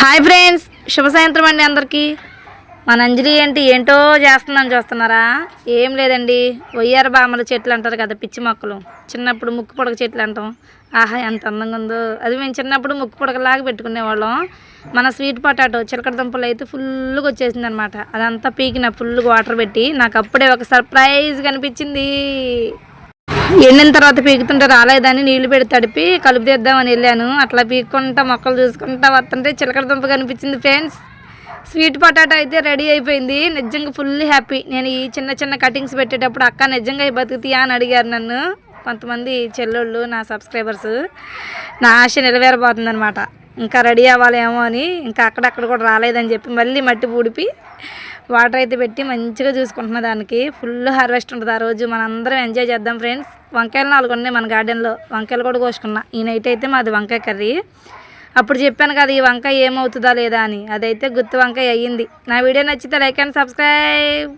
Hi friends శుభ సాయంత్రం అండి అందరికీ. మన అంజలి ఏంటి ఏంటో చేస్తుందని చూస్తున్నారా? ఏం లేదండి వయ్యార బామల చెట్లు అంటారు కదా పిచ్చి మొక్కలు. చిన్నప్పుడు ముక్కు పొడక చెట్లు అంటాం. ఆహా ఎంత అందంగా ఉందో. అది మేము చిన్నప్పుడు ముక్కు పొడకలాగా పెట్టుకునేవాళ్ళం. మన స్వీట్ పొటాటో చిలకడ దుంపలు అయితే ఫుల్గా వచ్చేసింది అనమాట అదంతా పీకిన ఫుల్గా వాటర్ పెట్టి నాకు అప్పుడే ఒక సర్ప్రైజ్ కనిపించింది. ఎండిన తర్వాత పీకుతుంటే రాలేదని నీళ్ళు పెడి తడిపి కలుపు తీద్దామని వెళ్ళాను. అట్లా పీక్కుంటా మొక్కలు చూసుకుంటా వస్తుంటే చిలకడ దుంప కనిపించింది ఫ్రెండ్స్. స్వీట్ పొటాటో అయితే రెడీ అయిపోయింది. నిజంగా ఫుల్ హ్యాపీ. నేను ఈ చిన్న చిన్న కటింగ్స్ పెట్టేటప్పుడు అక్క నిజంగా బతుకుతీయా అని అడిగారు నన్ను. కొంతమంది చెల్లెళ్ళు నా సబ్స్క్రైబర్స్ నా ఆశ నెరవేరబోతుంది ఇంకా రెడీ అవ్వాలేమో అని ఇంకా అక్కడక్కడ కూడా రాలేదని చెప్పి మళ్ళీ మట్టి పూడిపి వాటర్ అయితే పెట్టి మంచిగా చూసుకుంటున్నా దానికి. ఫుల్ హార్వెస్ట్ ఉంటుంది ఆ రోజు. మనందరం ఎంజాయ్ చేద్దాం ఫ్రెండ్స్ వంకాయలు నాలుగు ఉన్నాయి మన గార్డెన్లో వంకాయలు కూడా కోసుకున్నా. ఈ నైట్ అయితే మాది వంకాయ కర్రీ. అప్పుడు చెప్పాను కదా ఈ వంకాయ ఏమవుతుందా లేదా అని. అదైతే గుత్తి వంకాయ అయ్యింది. నా వీడియో నచ్చితే లైక్ అండ్ సబ్స్క్రైబ్